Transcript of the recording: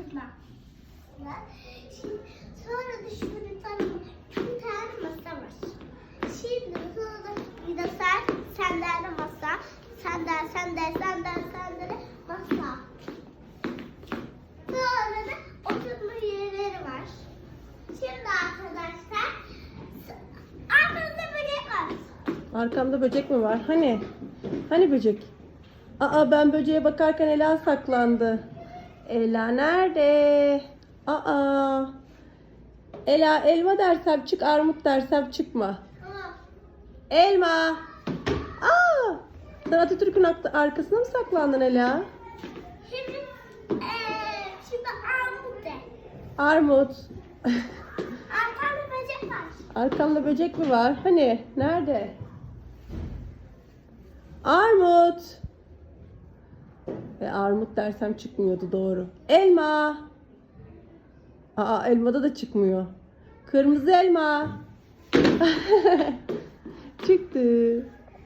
oturma. Şimdi, sonra da şurada bir tane masa var. Şimdi sonra da bir de sen, sandalye masa, sandalye, sandalye, sandalye, sandalye, masa. Sonra da oturma yerleri var. Şimdi arkadaşlar, arkamızda böcek var. Arkamda böcek mi var? Hani? Hani böcek? Aa ben böceğe bakarken Ela saklandı. Ela nerede? Aa. Ela elma dersem çık, armut dersem çıkma. Tamam. Elma. Aa! Sen Atatürk'ün arkasına mı saklandın Ela? Şimdi, eee şimdi armut de. Armut. Arkamda böcek var. Arkamda böcek mi var? Hani? Nerede? Armut. Ve armut dersem çıkmıyordu doğru. Elma. Aa elmada da çıkmıyor. Kırmızı elma. Çıktı.